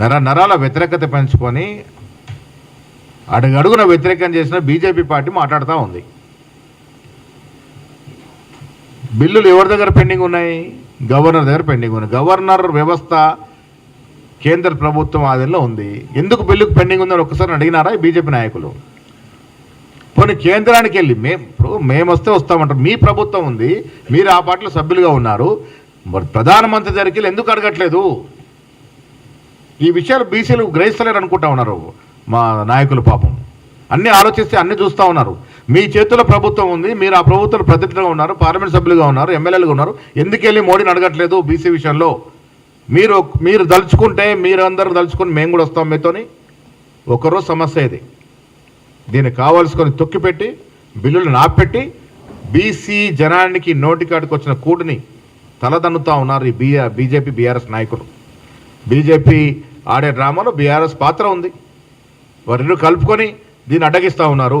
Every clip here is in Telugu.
నర నరాల వ్యతిరేకత పెంచుకొని అడుగడుగున వ్యతిరేకం చేసిన బీజేపీ పార్టీ మాట్లాడుతూ ఉంది. బిల్లులు ఎవరి దగ్గర పెండింగ్ ఉన్నాయి? గవర్నర్ దగ్గర పెండింగ్ ఉన్నాయి. గవర్నర్ వ్యవస్థ కేంద్ర ప్రభుత్వం ఆధీనంలో ఉంది. ఎందుకు బిల్లుకు పెండింగ్ ఉందని ఒక్కసారి అడిగినారా బీజేపీ నాయకులు? పోనీ కేంద్రానికి వెళ్ళి మేము ఇప్పుడు మేము వస్తే వస్తామంటారు. మీ ప్రభుత్వం ఉంది. మీరు ఆ పార్టీలో సభ్యులుగా ఉన్నారు. మరి ప్రధానమంత్రి దగ్గరికి వెళ్ళి ఎందుకు అడగట్లేదు? ఈ విషయాలు బీసీలు గ్రహిస్తలేరు అనుకుంటా ఉన్నారు మా నాయకులు పాపం. అన్నీ ఆలోచిస్తే అన్నీ చూస్తూ ఉన్నారు. మీ చేతుల ప్రభుత్వం ఉంది మీరు ఆ ప్రభుత్వం ప్రతినిధిగా ఉన్నారు పార్లమెంట్ సభ్యులుగా ఉన్నారు ఎమ్మెల్యేలుగా ఉన్నారు. ఎందుకు వెళ్ళి మోడీని అడగట్లేదు బీసీ విషయంలో? మీరు మీరు దలుచుకుంటే మీరందరూ దలుచుకుని మేము కూడా వస్తాం మీతోని? ఒకరోజు సమస్య ఇది. దీన్ని కావాల్సుకొని తొక్కిపెట్టి బిల్లులను నాపెట్టి బీసీ జనానికి నోటికాడికి వచ్చిన కూటిని తలదన్నుతా ఉన్నారు ఈ బీఆర్ బీజేపీ బీఆర్ఎస్ నాయకులు. బీజేపీ ఆడే డ్రామాలో బీఆర్ఎస్ పాత్ర ఉంది. వారిని కలుపుకొని దీన్ని అడ్డగిస్తూ ఉన్నారు.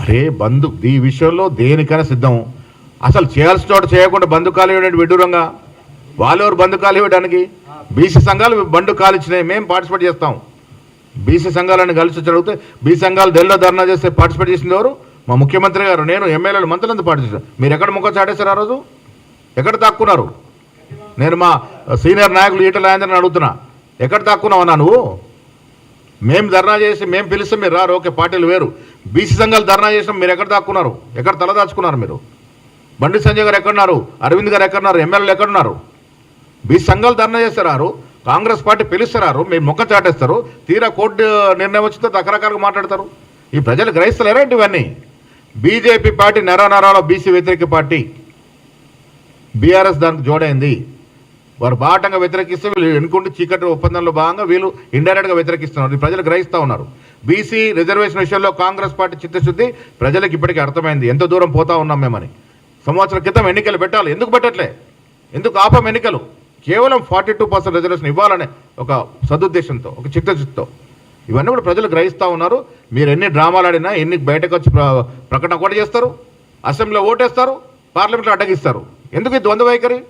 అరే బంధు ఈ విషయంలో దేనికైనా సిద్ధం. అసలు చేయాల్సిన చోట చేయకుండా బంధు ఖాళీ ఇవ్వడానికి విడ్డూరంగా? వాళ్ళెవరు బంధు ఖాళీ ఇవ్వడానికి? బీసీ సంఘాలు బండు కాలు మేము పార్టిసిపేట్ చేస్తాం. బీసీ సంఘాలను కలిసి జరిగితే బీసీ సంఘాలు ఢిల్లీలో ధర్నా చేస్తే పార్టిసిపేట్ చేసింది ఎవరు? మా ముఖ్యమంత్రి గారు నేను ఎమ్మెల్యేలు మంత్రులంతా పార్టిసిపేట్ మీరు ఎక్కడ ముఖం చాటేశారు ఆ రోజు? ఎక్కడ తాక్కున్నారు నేను మా సీనియర్ నాయకులు ఈటల రాజేంద్రని అడుగుతున్నా. ఎక్కడ తాక్కున్నావన్నా నువ్వు? మేము ధర్నా చేసి మేము పిలిస్తే మీరు రారు ఓకే పార్టీలు వేరు. బీసీ సంఘాలు ధర్నా చేసినాం మీరు ఎక్కడ దాక్కున్నారు? ఎక్కడ తల దాచుకున్నారు మీరు? బండి సంజయ్ గారు ఎక్కడున్నారు? అరవింద్ గారు ఎక్కడున్నారు? ఎమ్మెల్యేలు ఎక్కడున్నారు? బీసీ సంఘాలు ధర్నా చేస్తారు కాంగ్రెస్ పార్టీ పిలుస్తారు మీరు మొక్క చాటేస్తారు? తీరా కోర్టు నిర్ణయం వచ్చితే రకరకాలుగా మాట్లాడతారు. ఈ ప్రజలు గ్రహిస్తలేరా ఇవన్నీ? బీజేపీ పార్టీ నెర నరాల బీసీ వ్యతిరేక పార్టీ. బీఆర్ఎస్ దానికి జోడైంది. వారు బాటంగా వ్యతిరేకిస్తే వీళ్ళు ఎన్నుకుంటూ చీకటి ఒప్పందంలో భాగంగా వీళ్ళు ఇండైరెక్ట్గా వ్యతిరేకిస్తున్నారు. ఇది ప్రజలు గ్రహిస్తూ ఉన్నారు. బీసీ రిజర్వేషన్ విషయంలో కాంగ్రెస్ పార్టీ చిత్తశుద్ధి ప్రజలకు ఇప్పటికీ అర్థమైంది. ఎంత దూరం పోతా ఉన్నాం మేమని. సంవత్సరం క్రితం ఎన్నికలు పెట్టాలి. ఎందుకు పెట్టట్లే? ఎందుకు ఆపం ఎన్నికలు? కేవలం ఫార్టీ టూ పర్సెంట్ రిజర్వేషన్ ఇవ్వాలనే ఒక సదుద్దేశంతో ఒక చిత్తశుద్ధితో. ఇవన్నీ కూడా ప్రజలు గ్రహిస్తూ ఉన్నారు. మీరు ఎన్ని డ్రామాలు ఆడినా ఎన్ని బయటకు వచ్చి ప్ర- ప్రకటన కూడా చేస్తారు. అసెంబ్లీలో ఓటేస్తారు. పార్లమెంట్లో అడ్డగిస్తారు. ఎందుకు ఈ ద్వంద్వ వైఖరి?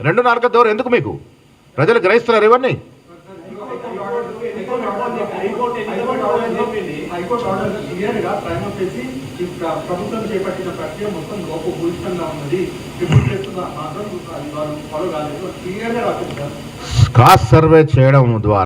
రెండు నాలుగు దూరం ఎందుకు మీకు? ప్రజలు గ్రహిస్తున్నారు ఇవన్నీ కాస్ట్ సర్వే చేయడం ద్వారా.